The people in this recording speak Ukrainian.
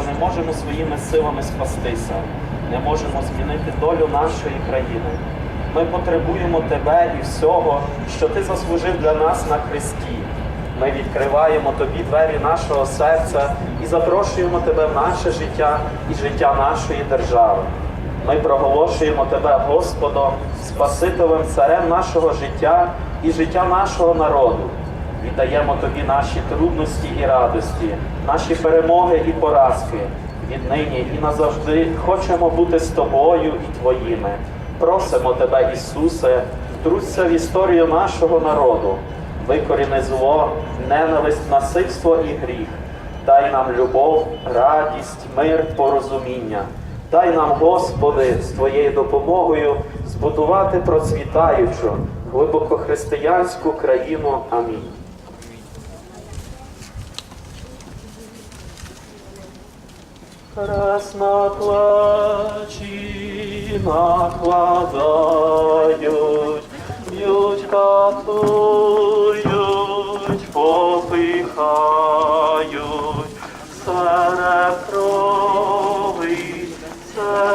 що не можемо своїми силами спастися, не можемо змінити долю нашої країни. Ми потребуємо тебе і всього, що ти заслужив для нас на хресті. Ми відкриваємо тобі двері нашого серця і запрошуємо тебе в наше життя і життя нашої держави. Ми проголошуємо тебе Господом, Спасителем, царем нашого життя і життя нашого народу. Віддаємо тобі наші трудності і радості, наші перемоги і поразки. Віднині і назавжди хочемо бути з тобою і твоїми. Просимо тебе, Ісусе, втруться в історію нашого народу, викоріни зло, ненависть, насильство і гріх. Дай нам любов, радість, мир, порозуміння. Дай нам, Господи, з Твоєю допомогою збудувати процвітаючу, глибоко християнську країну. Амінь. раз на плачі накладають, б'ють, катують, попихають, серед крови, серед